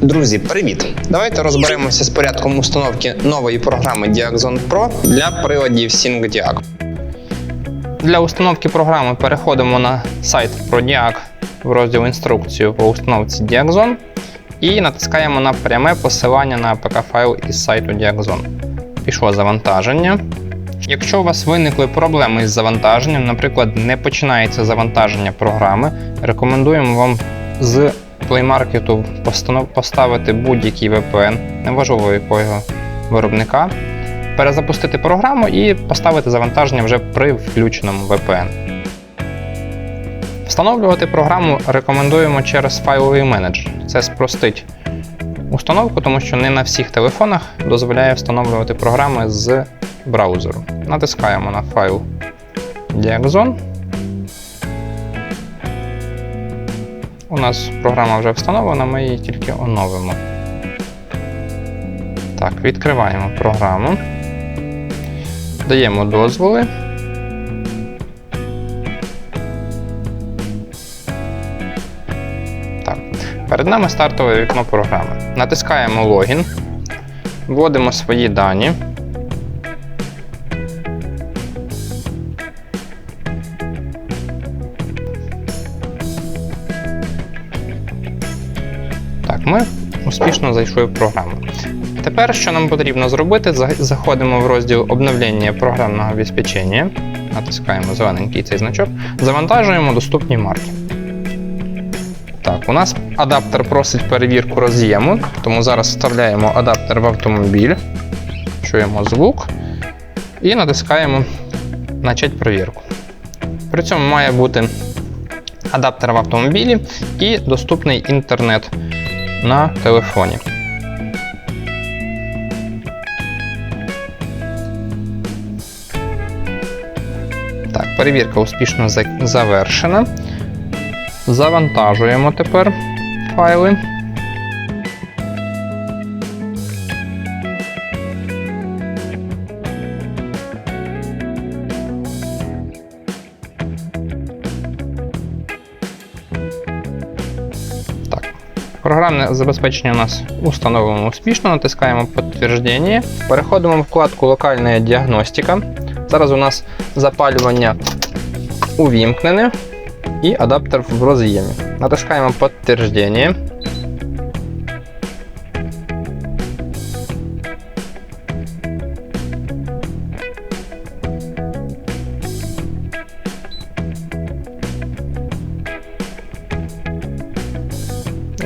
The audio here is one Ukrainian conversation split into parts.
Друзі, привіт! Давайте розберемося з порядком установки нової програми Diaxon Pro для приладів SyncDiag. Для установки програми переходимо на сайт ProDiag в розділ інструкцію по установці Diaxon і натискаємо на пряме посилання на APK-файл із сайту Diaxon. Пішло завантаження. Якщо у вас виникли проблеми із завантаженням, наприклад, не починається завантаження програми, рекомендуємо вам з Play Market поставити будь-який VPN, неважливо якого виробника, перезапустити програму і поставити завантаження вже при включеному VPN. Встановлювати програму рекомендуємо через файловий менеджер. Це спростить установку, тому що не на всіх телефонах дозволяє встановлювати програми з браузеру. Натискаємо на файл Diaxon. У нас програма вже встановлена, ми її тільки оновимо. Так, відкриваємо програму. Даємо дозволи. Так, перед нами стартове вікно програми. Натискаємо логін, вводимо свої дані. Ми успішно зайшли в програму. Тепер, що нам потрібно зробити, заходимо в розділ обновлення програмного обезпечення, натискаємо зелененький цей значок, завантажуємо доступні марки. Так, у нас адаптер просить перевірку роз'єму, тому зараз вставляємо адаптер в автомобіль, чуємо звук і натискаємо Начать перевірку. При цьому має бути адаптер в автомобілі і доступний інтернет на телефоні. Так, перевірка успішно завершена. Завантажуємо тепер файли. Програмне забезпечення у нас установлено успішно. Натискаємо підтвердження. Переходимо в вкладку Локальна діагностика. Зараз у нас запалювання увімкнене і адаптер в роз'ємі. Натискаємо підтвердження.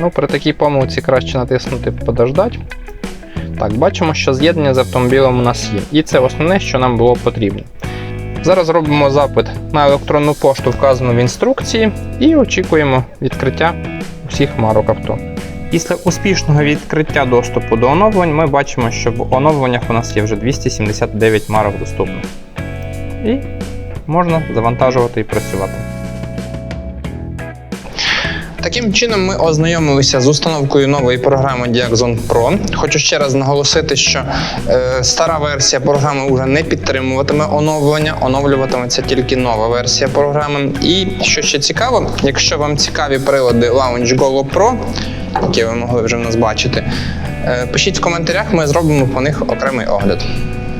Ну, при такій помилці краще натиснути подождать. Так, бачимо, що з'єднання з автомобілем у нас є. І це основне, що нам було потрібно. Зараз робимо запит на електронну пошту, вказану в інструкції, і очікуємо відкриття усіх марок авто. Після успішного відкриття доступу до оновлень ми бачимо, що в оновленнях у нас є вже 279 марок доступних. І можна завантажувати і працювати. Таким чином, ми ознайомилися з установкою нової програми Diaxon Pro. Хочу ще раз наголосити, що е, стара версія програми вже не підтримуватиме оновлення, оновлюватиметься тільки нова версія програми. І що ще цікаво, якщо вам цікаві прилади Lounge Go Pro, які ви могли вже в нас бачити, е, пишіть в коментарях, ми зробимо по них окремий огляд.